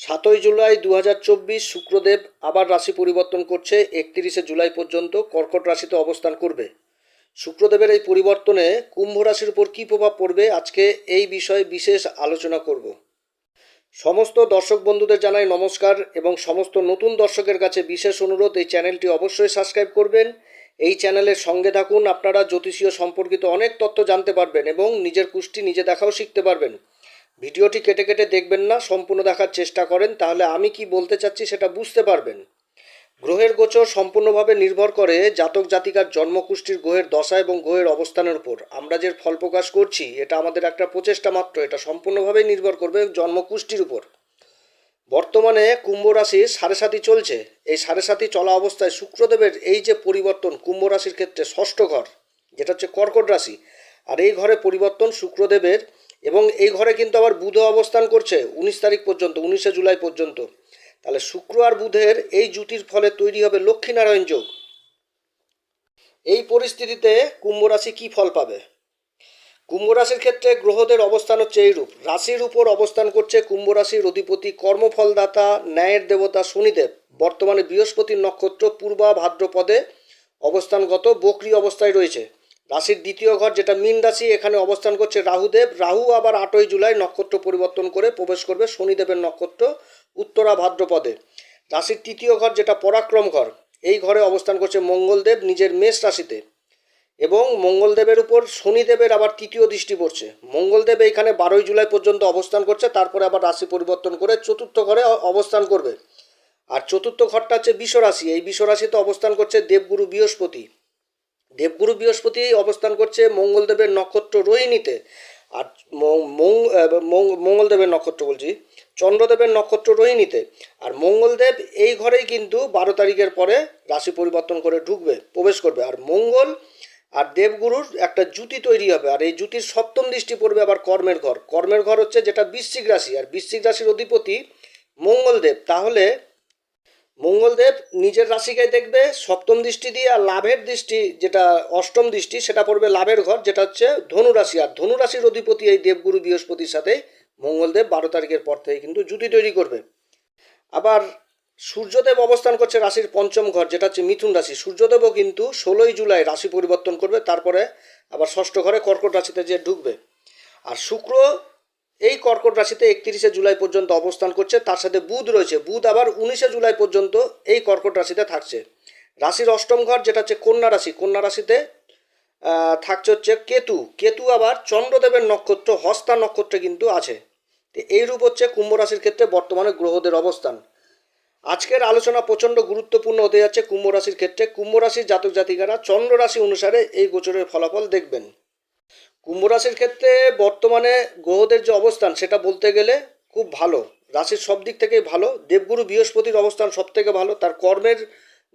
সাতই জুলাই দু হাজার চব্বিশ শুক্রদেব আবার রাশি পরিবর্তন করছে, একত্রিশে জুলাই পর্যন্ত কর্কট রাশিতে অবস্থান করবে। শুক্রদেবের এই পরিবর্তনে কুম্ভ রাশির উপর কী প্রভাব পড়বে, আজকে এই বিষয়ে বিশেষ আলোচনা করব। সমস্ত দর্শক বন্ধুদের জানাই নমস্কার এবং সমস্ত নতুন দর্শকের কাছে বিশেষ অনুরোধ, এই চ্যানেলটি অবশ্যই সাবস্ক্রাইব করবেন। এই চ্যানেলের সঙ্গে থাকুন, আপনারা জ্যোতিষীয় সম্পর্কিত অনেক তথ্য জানতে পারবেন এবং নিজের কুষ্টি নিজে দেখাও শিখতে পারবেন। ভিডিওটি কেটে কেটে দেখবেন না, সম্পূর্ণ দেখার চেষ্টা করেন, তাহলে আমি কি বলতে চাচ্ছি সেটা বুঝতে পারবেন। গ্রহের গোচর সম্পূর্ণভাবে নির্ভর করে জাতক জাতিকার জন্মকুষ্ঠির গ্রহের দশা এবং গ্রহের অবস্থানের উপর। আমরা যে ফল প্রকাশ করছি, এটা আমাদের একটা প্রচেষ্টা মাত্র, এটা সম্পূর্ণভাবেই নির্ভর করবে জন্মকুষ্ঠির উপর। বর্তমানে কুম্ভ রাশি সাড়ে সাতি চলছে। এই সাড়ে সাতি চলা অবস্থায় শুক্রদেবের এই যে পরিবর্তন কুম্ভ রাশির ক্ষেত্রে ষষ্ঠ ঘর, যেটা হচ্ছে কর্কট রাশি, আর এই ঘরে পরিবর্তন শুক্রদেবের এবং এই ঘরে কিন্তু আবার বুধ অবস্থান করছে, উনিশ তারিখ পর্যন্ত, উনিশে জুলাই পর্যন্ত। তাহলে শুক্র আর বুধের এই জুটির ফলে তৈরি হবে লক্ষ্মীনারায়ণ যোগ। এই পরিস্থিতিতে কুম্ভ রাশি কী ফল পাবে? কুম্ভ রাশির ক্ষেত্রে গ্রহদের অবস্থান হচ্ছে এইরূপ। রাশির উপর অবস্থান করছে কুম্ভ রাশির অধিপতি, কর্মফলদাতা, ন্যায়ের দেবতা শনিদেব। বর্তমানে বৃহস্পতির নক্ষত্র পূর্বা ভাদ্রপদে অবস্থানগত বকরি অবস্থায় রয়েছে। রাশির দ্বিতীয় ঘর যেটা মীন রাশি এখানে অবস্থান করছে রাহুদেব। রাহু আবার আটই জুলাই নক্ষত্র পরিবর্তন করে প্রবেশ করবে শনিদেবের নক্ষত্র উত্তরা ভাদ্রপদে। রাশির তৃতীয় ঘর যেটা পরাক্রম ঘর, এই ঘরে অবস্থান করছে মঙ্গলদেব নিজের মেষ রাশিতে এবং মঙ্গলদেবের উপর শনিদেবের আবার তৃতীয় দৃষ্টি পড়ছে। মঙ্গলদেব এইখানে বারোই জুলাই পর্যন্ত অবস্থান করছে, তারপরে আবার রাশি পরিবর্তন করে চতুর্থ ঘরে অবস্থান করবে। আর চতুর্থ ঘরটা হচ্ছে বিশ্বরাশি, এই বিশ্বরাশিতে অবস্থান করছে দেবগুরু বৃহস্পতি। দেবগুরু বৃহস্পতি অবস্থান করছে মঙ্গলদেবের নক্ষত্র রোহিণীতে। আর মঙ্গলদেবের নক্ষত্র বলছি, চন্দ্রদেবের নক্ষত্র রোহিণীতে। আর মঙ্গলদেব এই ঘরেই কিন্তু বারো তারিখের পরে রাশি পরিবর্তন করে ঢুকবে, প্রবেশ করবে। আর মঙ্গল আর দেবগুরুর একটা জুতি তৈরি হবে। আর এই জুতির সপ্তম দৃষ্টি পড়বে আবার কর্মের ঘর। কর্মের ঘর হচ্ছে যেটা বৃশ্চিক রাশি। আর বৃশ্চিক রাশির অধিপতি মঙ্গলদেব। তাহলে মঙ্গলদেব নিজের রাশিকে দেখবে, সপ্তম দৃষ্টি দিয়ে আর লাভের দৃষ্টি যেটা অষ্টম দৃষ্টি, সেটা পড়বে লাভের ঘর, যেটা হচ্ছে ধনু রাশি আর ধনু রাশির অধিপতি এই দেবগুরু বৃহস্পতির সাথে মঙ্গলদেব বারো তারিখের পর থেকে কিন্তু জুতি তৈরি করবে। আবার সূর্যদেব অবস্থান করছে রাশির পঞ্চম ঘর, যেটা হচ্ছে মিথুন রাশি। সূর্যদেবও কিন্তু ষোলোই জুলাই রাশি পরিবর্তন করবে, তারপরে আবার ষষ্ঠ ঘরে কর্কট রাশিতে যে ঢুকবে। আর শুক্র এই কর্কট রাশিতে একত্রিশে জুলাই পর্যন্ত অবস্থান করছে, তার সাথে বুধ রয়েছে। বুধ আবার উনিশে জুলাই পর্যন্ত এই কর্কট রাশিতে থাকছে। রাশির অষ্টম ঘর যেটা হচ্ছে কন্যা রাশি, কন্যা রাশিতে থাকছে হচ্ছে কেতু। কেতু আবার চন্দ্রদেবের নক্ষত্র, হস্তা নক্ষত্রে কিন্তু আছে। এইরূপ হচ্ছে কুম্ভ রাশির ক্ষেত্রে বর্তমানে গ্রহদের অবস্থান। আজকের আলোচনা প্রচণ্ড গুরুত্বপূর্ণ হতে যাচ্ছে কুম্ভ রাশির ক্ষেত্রে। কুম্ভ রাশির জাতক জাতিকারা চন্দ্র রাশি অনুসারে এই গোচরের ফলাফল দেখবেন। কুম্ভ রাশির ক্ষেত্রে বর্তমানে গ্রহদের যে অবস্থান, সেটা বলতে গেলে খুব ভালো। রাশির সব দিক থেকেই ভালো। দেবগুরু বৃহস্পতির অবস্থান সব থেকে ভালো। তার কর্মের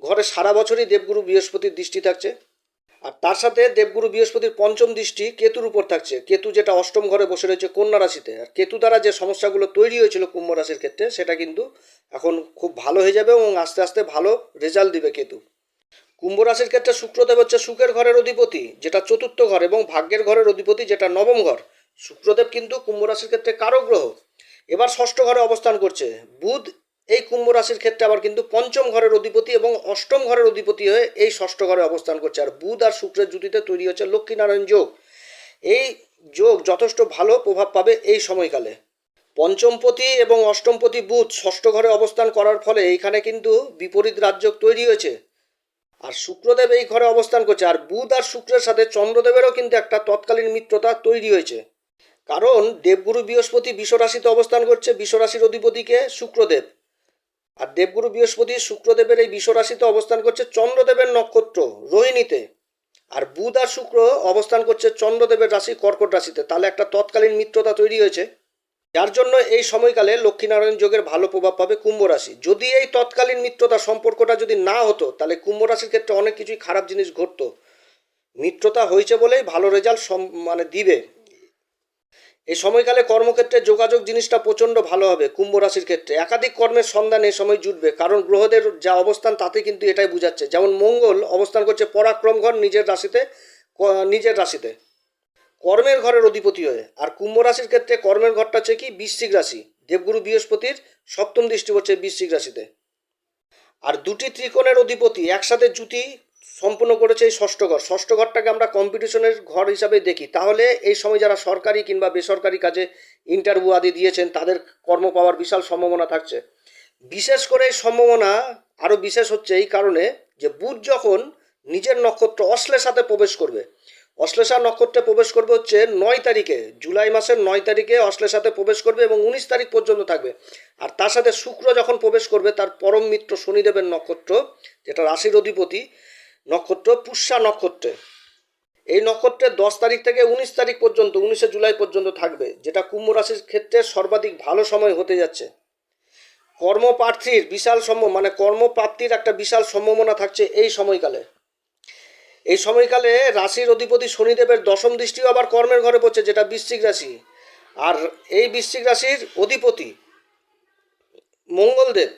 ঘরে সারা বছরই দেবগুরু বৃহস্পতির দৃষ্টি থাকছে। আর তার সাথে দেবগুরু বৃহস্পতির পঞ্চম দৃষ্টি কেতুর উপর থাকছে। কেতু যেটা অষ্টম ঘরে বসে রয়েছে কন্যা রাশিতে। আর কেতু দ্বারা যে সমস্যাগুলো তৈরি হয়েছিল কুম্ভ রাশির ক্ষেত্রে, সেটা কিন্তু এখন খুব ভালো হয়ে যাবে এবং আস্তে আস্তে ভালো রেজাল্ট দিবে কেতু। কুম্ভ রাশির ক্ষেত্রে শুক্রদেব হচ্ছে সুখের ঘরের অধিপতি, যেটা চতুর্থ ঘর এবং ভাগ্যের ঘরের অধিপতি, যেটা নবম ঘর। শুক্রদেব কিন্তু কুম্ভ রাশির ক্ষেত্রে কারও গ্রহ। এবার ষষ্ঠ ঘরে অবস্থান করছে। বুধ এই কুম্ভ রাশির ক্ষেত্রে আবার কিন্তু পঞ্চম ঘরের অধিপতি এবং অষ্টম ঘরের অধিপতি হয়ে এই ষষ্ঠ ঘরে অবস্থান করছে। আর বুধ আর শুক্রের জুতিতে তৈরি হচ্ছে লক্ষ্মীনারায়ণ যোগ। এই যোগ যথেষ্ট ভালো প্রভাব পাবে এই সময়কালে। পঞ্চমপতি এবং অষ্টমপতি বুধ ষষ্ঠ ঘরে অবস্থান করার ফলে এইখানে কিন্তু বিপরীত রাজ্য তৈরি হয়েছে। আর শুক্রদেব এই ঘরে অবস্থান করছে। আর বুধ আর শুক্রের সাথে চন্দ্রদেবেরও কিন্তু একটা তৎকালীন মিত্রতা তৈরি হয়েছে। কারণ দেবগুরু বৃহস্পতি বিশ্বরাশিতে অবস্থান করছে, বিশ্বরাশির অধিপতিকে শুক্রদেব। আর দেবগুরু বৃহস্পতি শুক্রদেবের এই বিশ্বরাশিতে অবস্থান করছে চন্দ্রদেবের নক্ষত্র, রোহিণীতে। আর বুধ আর শুক্র অবস্থান করছে চন্দ্রদেবের রাশি কর্কট রাশিতে। তাহলে একটা তৎকালীন মিত্রতা তৈরি হয়েছে। যার জন্য এই সময়কালে লক্ষ্মীনারায়ণ যোগের ভালো প্রভাব পাবে কুম্ভ রাশি। যদি এই তৎকালীন মিত্রতা সম্পর্কটা যদি না হতো, তাহলে কুম্ভ রাশির ক্ষেত্রে অনেক কিছুই খারাপ জিনিস ঘটতো। মিত্রতা হয়েছে বলেই ভালো রেজাল্ট মানে দিবে। এই সময়কালে কর্মক্ষেত্রে যোগাযোগ জিনিসটা প্রচণ্ড ভালো হবে কুম্ভ রাশির ক্ষেত্রে। একাধিক কর্মের সন্ধান এই সময় জুটবে, কারণ গ্রহদের যা অবস্থান, তাতে কিন্তু এটাই বোঝাচ্ছে। যেমন মঙ্গল অবস্থান করছে পরাক্রম ঘর নিজের রাশিতে নিজের রাশিতে। কর্মের ঘরের অধিপতি হয়ে। আর কুম্ভ রাশির ক্ষেত্রে কর্মের ঘরটা হচ্ছে কি? বৃশ্চিক রাশি। দেবগুরু বৃহস্পতির সপ্তম দৃষ্টি পড়ছে বৃশ্চিক রাশিতে। আর দুটি ত্রিকোণের অধিপতি একসাথে জুতি সম্পূর্ণ করেছে এই ষষ্ঠ ঘর। ষষ্ঠ ঘরটাকে আমরা কম্পিটিশনের ঘর হিসাবে দেখি। তাহলে এই সময় যারা সরকারি কিংবা বেসরকারি কাজে ইন্টারভিউ আদি দিয়েছেন, তাদের কর্ম পাওয়ার বিশাল সম্ভাবনা থাকছে। বিশেষ করে এই সম্ভাবনা আরও বিশেষ হচ্ছে এই কারণে যে বুধ যখন নিজের নক্ষত্র অশ্লের সাথে প্রবেশ করবে অশ্লেষা নক্ষত্রে প্রবেশ করবে হচ্ছে নয় তারিখে, জুলাই মাসের নয় তারিখে অশ্লেষাতে প্রবেশ করবে এবং উনিশ তারিখ পর্যন্ত থাকবে। আর তার সাথে শুক্র যখন প্রবেশ করবে, তার পরম মিত্র শনিদেবের নক্ষত্র, যেটা রাশির অধিপতি নক্ষত্র, পুষ্যা নক্ষত্রে। এই নক্ষত্রের দশ তারিখ থেকে উনিশ তারিখ পর্যন্ত, উনিশে জুলাই পর্যন্ত থাকবে, যেটা কুম্ভ রাশির ক্ষেত্রে সর্বাধিক ভালো সময় হতে যাচ্ছে। কর্মপ্রার্থীর বিশাল সম্ভ মানে কর্মপ্রাপ্তির একটা বিশাল সম্ভাবনা থাকছে এই সময়কালে। এই সময়কালে রাশির অধিপতি শনিদেবের দশম দৃষ্টিও আবার কর্মের ঘরে পড়ছে, যেটা বৃশ্চিক রাশি। আর এই বৃশ্চিক রাশির অধিপতি মঙ্গলদেব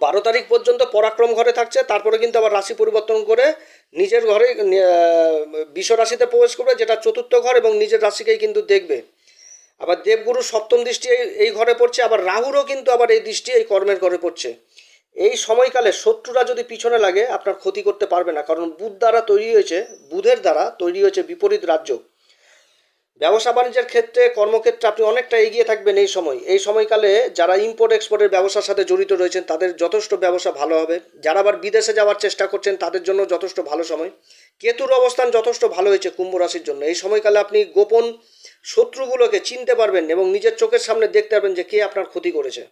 বারো তারিখ পর্যন্ত পরাক্রম ঘরে থাকছে, তারপরে কিন্তু আবার রাশি পরিবর্তন করে নিজের ঘরে বিশ্ব রাশিতে প্রবেশ করবে, যেটা চতুর্থ ঘর এবং নিজের রাশিকেই কিন্তু দেখবে। আবার দেবগুরু সপ্তম দৃষ্টি এই- ঘরে পড়ছে, আবার রাহুরও কিন্তু আবার এই দৃষ্টি এই কর্মের ঘরে পড়ছে। এই সময়কালে শত্রুরা যদি পিছনে লাগে, আপনার ক্ষতি করতে পারবে না। কারণ বুধ দ্বারা তৈরি হয়েছে, বুধের দ্বারা তৈরি হয়েছে বিপরীত রাজ্য। ব্যবসা বাণিজ্যের ক্ষেত্রে, কর্মক্ষেত্রে আপনি অনেকটা এগিয়ে থাকবেন এই সময়। এই সময়কালে যারা ইম্পোর্ট এক্সপোর্টের ব্যবসার সাথে জড়িত রয়েছেন, তাদের যথেষ্ট ব্যবসা ভালো হবে। যারা আবার বিদেশে যাওয়ার চেষ্টা করছেন, তাদের জন্য যথেষ্ট ভালো সময়। কেতুর অবস্থান যথেষ্ট ভালো হয়েছে কুম্ভ রাশির জন্য। এই সময়কালে আপনি গোপন শত্রুগুলোকে চিনতে পারবেন এবং নিজের চোখের সামনে দেখতে পারবেন যে কে আপনার ক্ষতি করেছে।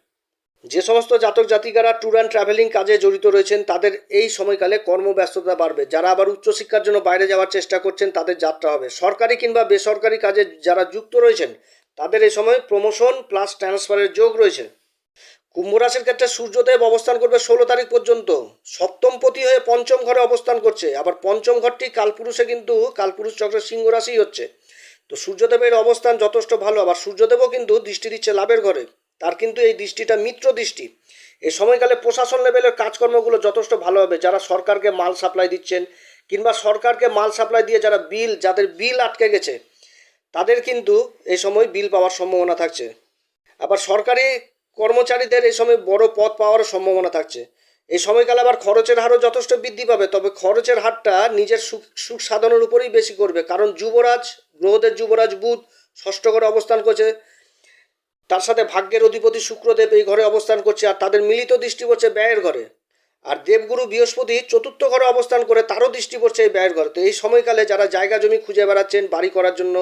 যে সমস্ত জাতক জাতিকারা ট্যুর অ্যান্ড ট্রাভেলিং কাজে জড়িত রয়েছেন, তাদের এই সময়কালে কর্মব্যস্ততা বাড়বে। যারা আবার উচ্চশিক্ষার জন্য বাইরে যাওয়ার চেষ্টা করছেন, তাদের যাত্রা হবে। সরকারি কিংবা বেসরকারি কাজে যারা যুক্ত রয়েছেন, তাদের এই সময় প্রমোশন প্লাস ট্রান্সফারের যোগ রয়েছে। কুম্ভ রাশির ক্ষেত্রে সূর্যদেব অবস্থান করবে ষোলো তারিখ পর্যন্ত। সপ্তমপতি হয়ে পঞ্চম ঘরে অবস্থান করছে। আবার পঞ্চম ঘরটি কালপুরুষে কিন্তু কালপুরুষ চক্রের সিংহ হচ্ছে। তো সূর্যদেবের অবস্থান যথেষ্ট ভালো, আবার সূর্যদেবও কিন্তু দৃষ্টি দিচ্ছে লাভের ঘরে। তার কিন্তু এই দৃষ্টিটা মিত্র দৃষ্টি। এই সময়কালে প্রশাসন লেভেলের কাজকর্মগুলো যথেষ্ট ভালো হবে। যারা সরকারকে মাল সাপ্লাই দিচ্ছেন কিংবা সরকারকে মাল সাপ্লাই দিয়ে যারা বিল, যাদের বিল আটকে গেছে, তাদের কিন্তু এই সময় বিল পাওয়ার সম্ভাবনা থাকছে। আবার সরকারি কর্মচারীদের এই সময় বড় পদ পাওয়ারও সম্ভাবনা থাকছে। এই সময়কালে আবার খরচের হারও যথেষ্ট বৃদ্ধি পাবে, তবে খরচের হারটা নিজের সুখ সুখ সাধনের উপরেই বেশি করবে। কারণ যুবরাজ গ্রহদের যুবরাজ বুধ ষষ্ঠ ঘরে অবস্থান করছে। তার সাথে ভাগ্যের অধিপতি শুক্রদেব এই ঘরে অবস্থান করছে আর তাদের মিলিত দৃষ্টি পড়ছে ব্যয়ের ঘরে। আর দেবগুরু বৃহস্পতি চতুর্থ ঘরে অবস্থান করে তারও দৃষ্টি পড়ছে এই ব্যয়ের ঘরে। তো এই সময়কালে যারা জায়গা জমি খুঁজে বেড়াচ্ছেন, বাড়ি করার জন্য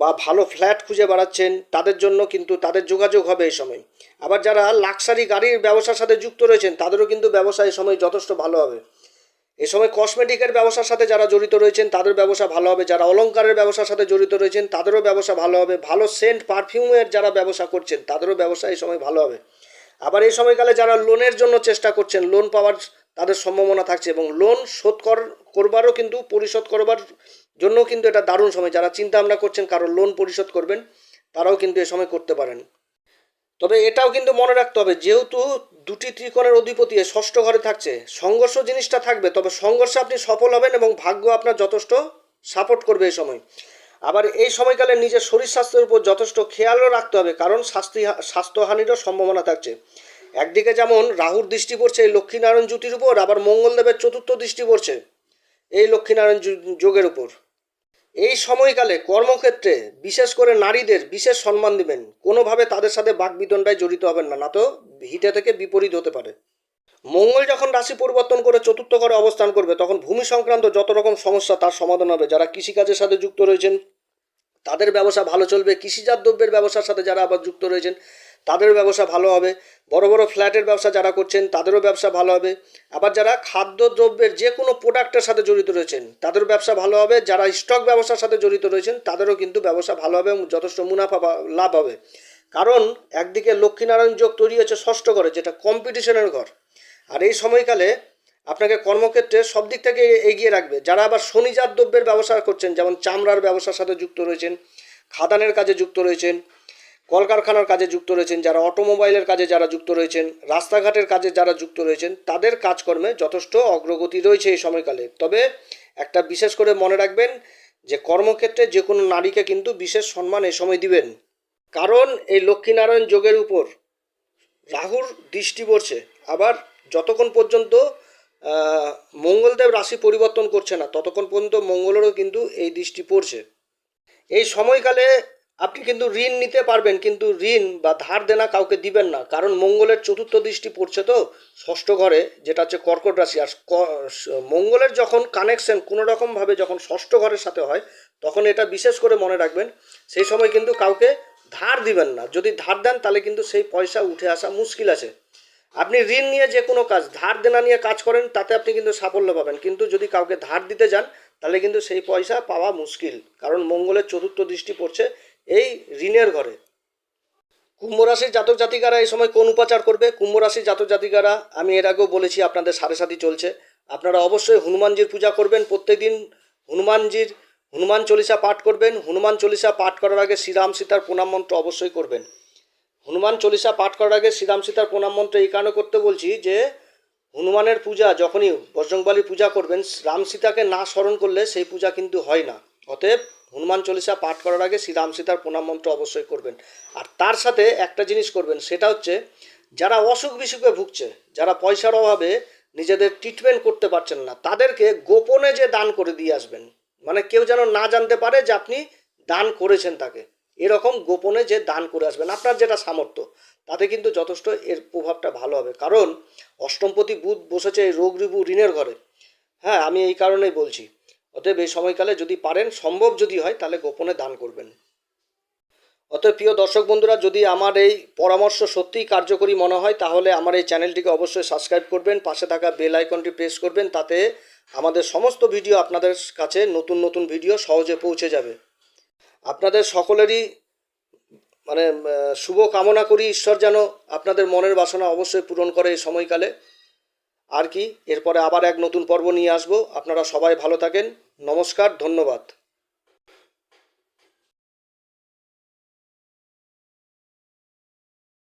বা ভালো ফ্ল্যাট খুঁজে বেড়াচ্ছেন, তাদের জন্য কিন্তু তাদের যোগাযোগ হবে এই সময়। আবার যারা লাক্সারি গাড়ির ব্যবসার সাথে যুক্ত রয়েছেন, তাদেরও কিন্তু ব্যবসা এই সময় যথেষ্ট ভালো হবে। এই সময় কসমেটিকের ব্যবসার সাথে যারা জড়িত রয়েছেন, তাদের ব্যবসা ভালো হবে। যারা অলংকারের ব্যবসার সাথে জড়িত রয়েছেন, তাদেরও ব্যবসা ভালো হবে। ভালো সেন্ট পারফিউমের যারা ব্যবসা করছেন, তাদেরও ব্যবসা এই সময় ভালো হবে। আবার এই সময়কালে যারা লোনের জন্য চেষ্টা করছেন লোন পাওয়ার তাদের সম্ভাবনা থাকছে এবং লোন শোধ কর, করবারও কিন্তু, পরিশোধ করবার জন্য কিন্তু এটা দারুণ সময়। যারা চিন্তা ভাবনা করছেন, কারও লোন পরিশোধ করবেন, তারাও কিন্তু এ সময় করতে পারেন। তবে এটাও কিন্তু মনে রাখতে হবে, যেহেতু দুটি ত্রিকোণের অধিপতি ষষ্ঠ ঘরে থাকছে, সংঘর্ষ জিনিসটা থাকবে, তবে সংঘর্ষে আপনি সফল হবেন এবং ভাগ্য আপনার যথেষ্ট সাপোর্ট করবে এই সময়। আবার এই সময়কালে নিজের শরীর স্বাস্থ্যের উপর যথেষ্ট খেয়ালও রাখতে হবে, কারণ স্বাস্থ্য স্বাস্থ্যহানিরও সম্ভাবনা থাকছে। একদিকে যেমন রাহুর দৃষ্টি পড়ছে এই লক্ষ্মীনারায়ণ জ্যোতির উপর, আবার মঙ্গলদেবের চতুর্থ দৃষ্টি পড়ছে এই লক্ষ্মীনারায়ণ যোগের উপর। এই সময়কালে কর্মক্ষেত্রে বিশেষ করে নারীদের বিশেষ সম্মান দিবেন। কোনোভাবে তাদের সাথে বাকবিদণ্ডায় জড়িত হবেন না না তো হিতে থেকে বিপরীত হতে পারে। মঙ্গল যখন রাশি পরিবর্তন করে চতুর্থ ঘরে অবস্থান করবে, তখন ভূমি সংক্রান্ত যত রকম সমস্যা তার সমাধান হবে। যারা কৃষিকাজের সাথে যুক্ত রয়েছেন, তাদের ব্যবসা ভালো চলবে। কৃষিজাত দ্রব্যের ব্যবসার সাথে যারা আবার যুক্ত রয়েছেন তাদের ব্যবসা ভালো হবে। বড় বড় ফ্ল্যাটের ব্যবসা যারা করছেন, তাদেরও ব্যবসা ভালো হবে। আবার যারা খাদ্যদ্রব্যের যে কোনো প্রোডাক্টের সাথে জড়িত রয়েছেন, তাদেরও ব্যবসা ভালো হবে। যারা স্টক ব্যবসার সাথে জড়িত রয়েছেন, তাদেরও কিন্তু ব্যবসা ভালো হবে এবং যথেষ্ট মুনাফা লাভ হবে। কারণ একদিকে লক্ষ্মীনারায়ণ যোগ তৈরি হচ্ছে ষষ্ঠ ঘরে, যেটা কম্পিটিশনের ঘর। আর এই সময়কালে আপনাকে কর্মক্ষেত্রে সব দিক থেকে এগিয়ে রাখবে। যারা আবার শনিজাত দ্রব্যের ব্যবসা করছেন, যেমন চামড়ার ব্যবসার সাথে যুক্ত রয়েছেন, খাদানের কাজে যুক্ত রয়েছেন কলকারখানার কাজে যুক্ত রয়েছেন, যারা অটোমোবাইলের কাজে যারা যুক্ত রয়েছেন, রাস্তাঘাটের কাজে যারা যুক্ত রয়েছেন, তাদের কাজকর্মে যথেষ্ট অগ্রগতি রয়েছে এই সময়কালে। তবে একটা বিশেষ করে মনে রাখবেন যে কর্মক্ষেত্রে যে কোনো নারীকে কিন্তু বিশেষ সম্মান এই সময় দিবেন। কারণ এই লক্ষ্মীনারায়ণ যোগের উপর রাহুর দৃষ্টি পড়ছে। আবার যতক্ষণ পর্যন্ত মঙ্গলদেব রাশি পরিবর্তন করছে না, ততক্ষণ পর্যন্ত মঙ্গলেরও কিন্তু এই দৃষ্টি পড়ছে। এই সময়কালে আপনি কিন্তু ঋণ নিতে পারবেন, কিন্তু ঋণ বা ধার দেনা কাউকে দিবেন না। কারণ মঙ্গলের চতুর্থ দৃষ্টি পড়ছে তো ষষ্ঠ ঘরে, যেটা হচ্ছে কর্কট রাশি। আর মঙ্গলের যখন কানেকশন কোনো রকমভাবে যখন ষষ্ঠ ঘরের সাথে হয়, তখন এটা বিশেষ করে মনে রাখবেন, সেই সময় কিন্তু কাউকে ধার দিবেন না। যদি ধার দেন, তাহলে কিন্তু সেই পয়সা উঠে আসা মুশকিল আছে। আপনি ঋণ নিয়ে যে কোনো কাজ, ধার দেনা নিয়ে কাজ করেন, তাতে আপনি কিন্তু সাফল্য পাবেন। কিন্তু যদি কাউকে ধার দিতে যান, তাহলে কিন্তু সেই পয়সা পাওয়া মুশকিল। কারণ মঙ্গলের চতুর্থ দৃষ্টি পড়ছে এই ঋণের ঘরে। কুম্ভ রাশির জাতক জাতিকারা এই সময় কোন উপাচার করবে? কুম্ভ রাশির জাতক জাতিকারা, আমি এর আগেও বলেছি আপনাদের সাড়ে সাথী চলছে। আপনারা অবশ্যই হনুমানজির পূজা করবেন প্রত্যেকদিন। হনুমানজির, হনুমান চল্লিশা পাঠ করবেন। হনুমান চল্লিশা পাঠ করার আগে শ্রীরাম সীতার প্রণাম মন্ত্র অবশ্যই করবেন। হনুমান চল্লিশা পাঠ করার আগে শ্রীরাম সীতার প্রণাম মন্ত্র এই কারণে করতে বলছি যে, হনুমানের পূজা যখনই বজরংবলীর পূজা করবেন রাম সীতাকে না স্মরণ করলে সেই পূজা কিন্তু হয় না। অতএব হনুমান চল্লিশা পাঠ করার আগে শ্রীরাম সীতার প্রণাম মন্ত্র অবশ্যই করবেন। আর তার সাথে একটা জিনিস করবেন, সেটা হচ্ছে যারা অসুখ বিসুখে ভুগছে, যারা পয়সার অভাবে নিজেদের ট্রিটমেন্ট করতে পারছেন না, তাদেরকে গোপনে যে দান করে দিয়ে আসবেন মানে কেউ যেন না জানতে পারে যে আপনি দান করেছেন তাকে, এরকম গোপনে যে দান করে আসবেন, আপনার যেটা সামর্থ্য, তাতে কিন্তু যথেষ্ট এর প্রভাবটা ভালো হবে। কারণ অষ্টমপতি বুধ বসেছে এই রোগ রিবু ঋণের ঘরে। হ্যাঁ আমি এই কারণেই বলছি। অতএব এই সময়কালে যদি পারেন, সম্ভব যদি হয়, তাহলে গোপনে দান করবেন। অতএব প্রিয় দর্শক বন্ধুরা, যদি আমার এই পরামর্শ সত্যিই কার্যকরী মনে হয়, তাহলে আমার এই চ্যানেলটিকে অবশ্যই সাবস্ক্রাইব করবেন, পাশে থাকা বেল আইকনটি প্রেস করবেন, তাতে আমাদের সমস্ত ভিডিও আপনাদের কাছে নতুন নতুন ভিডিও সহজে পৌঁছে যাবে। আপনাদের সকলেরই মানে শুভ কামনা করি, ঈশ্বর যেন আপনাদের মনের বাসনা অবশ্যই পূরণ করে এই সময়কালে। আর কি? এরপরে আবার এক নতুন পর্ব নিয়ে আসব। আপনারা সবাই ভালো থাকেন। নমস্কার, ধন্যবাদ।